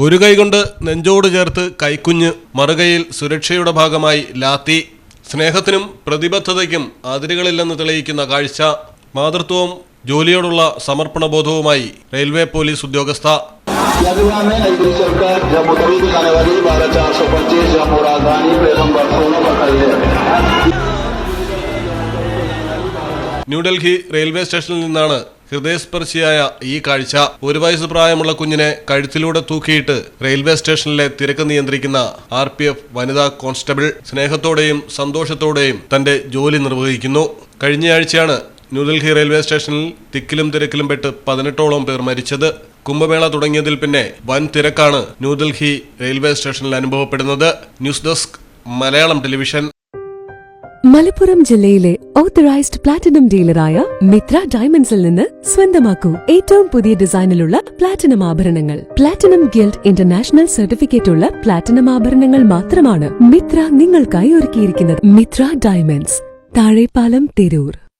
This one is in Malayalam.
ഒരു കൈകൊണ്ട് നെഞ്ചോട് ചേർത്ത് കൈക്കുഞ്ഞ് മറുകൈയിൽ സുരക്ഷയുടെ ഭാഗമായി ലാത്തി. സ്നേഹത്തിനും പ്രതിബദ്ധതയ്ക്കും അതിരുകളില്ലെന്ന് തെളിയിക്കുന്ന കാഴ്ച മാതൃത്വവും ജോലിയോടുള്ള സമർപ്പണ ബോധവുമായി റെയിൽവേ പോലീസ് ഉദ്യോഗസ്ഥ. ന്യൂഡൽഹി റെയിൽവേ സ്റ്റേഷനിൽ നിന്നാണ് ഹൃദയസ്പർശിയായ ഈ കാഴ്ച ഒരു വയസ്സ് പ്രായമുള്ള കുഞ്ഞിനെ കഴുത്തിലൂടെ തൂക്കിയിട്ട് റെയിൽവേ സ്റ്റേഷനിലെ തിരക്ക് നിയന്ത്രിക്കുന്ന ആർ പി എഫ് വനിതാ കോൺസ്റ്റബിൾ സ്നേഹത്തോടെയും സന്തോഷത്തോടെയും തന്റെ ജോലി നിർവഹിക്കുന്നു. കഴിഞ്ഞയാഴ്ചയാണ് ന്യൂഡൽഹി റെയിൽവേ സ്റ്റേഷനിൽ തിക്കിലും തിരക്കിലും പെട്ട് പതിനെട്ടോളം പേർ മരിച്ചത്. കുംഭമേള തുടങ്ങിയതിൽ പിന്നെ വൻ തിരക്കാണ് ന്യൂഡൽഹി റെയിൽവേ സ്റ്റേഷനിൽ അനുഭവപ്പെടുന്നത്. News desk Malayalam television. Malappuram ജില്ലയിലെ ഓത്തറൈസ്ഡ് പ്ലാറ്റിനം ഡീലറായ മിത്ര ഡയമണ്ട്സിൽ നിന്ന് സ്വന്തമാക്കൂ ഏറ്റവും പുതിയ ഡിസൈനിലുള്ള പ്ലാറ്റിനം ആഭരണങ്ങൾ. പ്ലാറ്റിനം ഗിൽഡ് ഇന്റർനാഷണൽ സർട്ടിഫിക്കറ്റ് ഉള്ള പ്ലാറ്റിനം ആഭരണങ്ങൾ മാത്രമാണ് മിത്ര നിങ്ങൾക്കായി ഒരുക്കിയിരിക്കുന്നത്. മിത്ര ഡയമണ്ട്സ് താഴെപ്പാലം തിരൂർ.